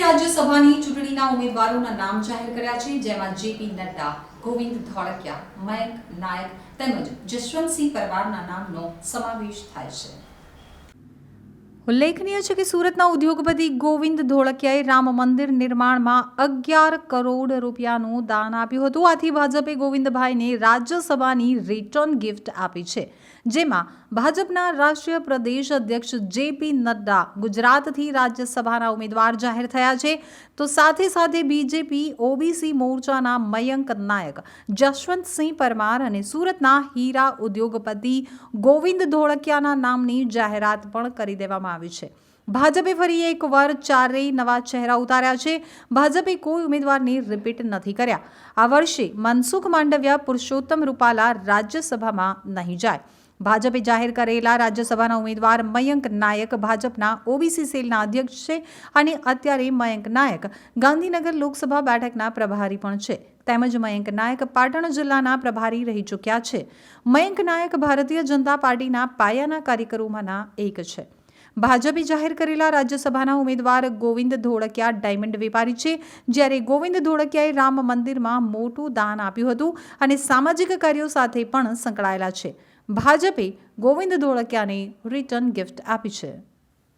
રાજ્યસભાની ચૂંટણીના ઉમેદવારોના નામ જાહેર કર્યા છે, જેમાં જેપી નડ્ડા, ગોવિંદ ધોળકિયા, મયંક નાયક તેમજ જશવંતસિંહ પરમારના નામનો સમાવેશ થાય છે. ઉલ્લેખનીય છે કે સુરતના ઉદ્યોગપતિ ગોવિંદ ધોળકિયાએ રામ મંદિર નિર્માણમાં અગિયાર કરોડ રૂપિયાનું દાન આપ્યું હતું. આથી ભાજપે ગોવિંદભાઈને રાજ્યસભાની રિટર્ન ગિફ્ટ આપી છે, જેમાં ભાજપના રાષ્ટ્રીય પ્રદેશ અધ્યક્ષ જેપી નડ્ડા ગુજરાતથી રાજ્યસભાના ઉમેદવાર જાહેર થયા છે. તો સાથે સાથે બીજેપી, ઓબીસી મોરચાના મયંક નાયક જશવંતસિંહ પરમાર અને સુરતના હીરા ઉદ્યોગપતિ ગોવિંદ ધોળકિયાના નામની જાહેરાત પણ કરી દેવામાં આવી છે. ભાજપે ફરી એકવાર ચારેય નવા ચહેરા ઉતાર્યા છે. ભાજપે કોઈ ઉમેદવારને રિપીટ નથી કર્યા. આ વર્ષે મનસુખ માંડવિયા પુરુષોત્તમ રૂપાલા રાજ્યસભામાં નહીં જાય. ભાજપે જાહેર કરેલા રાજ્યસભાના ઉમેદવાર મયંક નાયક ભાજપના ઓબીસી સેલના અધ્યક્ષ છે અને અત્યારે મયંક નાયક ગાંધીનગર લોકસભા બેઠકના પ્રભારી પણ છે. તેમજ મયંક નાયક પાટણ જિલ્લાના પ્રભારી રહી ચૂક્યા છે. મયંક નાયક ભારતીય જનતા પાર્ટીના પાયાના કાર્યકરોમાંના એક છે. ભાજપે જાહેર કરેલા રાજ્યસભાના ઉમેદવાર ગોવિંદ ધોળકિયા ડાયમંડ વેપારી છે. જ્યારે ગોવિંદ ધોળકિયાએ રામ મંદિરમાં મોટું દાન આપ્યું હતું અને સામાજિક કાર્યો સાથે પણ સંકળાયેલા છે. ભાજપે ગોવિંદ ધોળકિયાને રિટર્ન ગિફ્ટ આપી છે.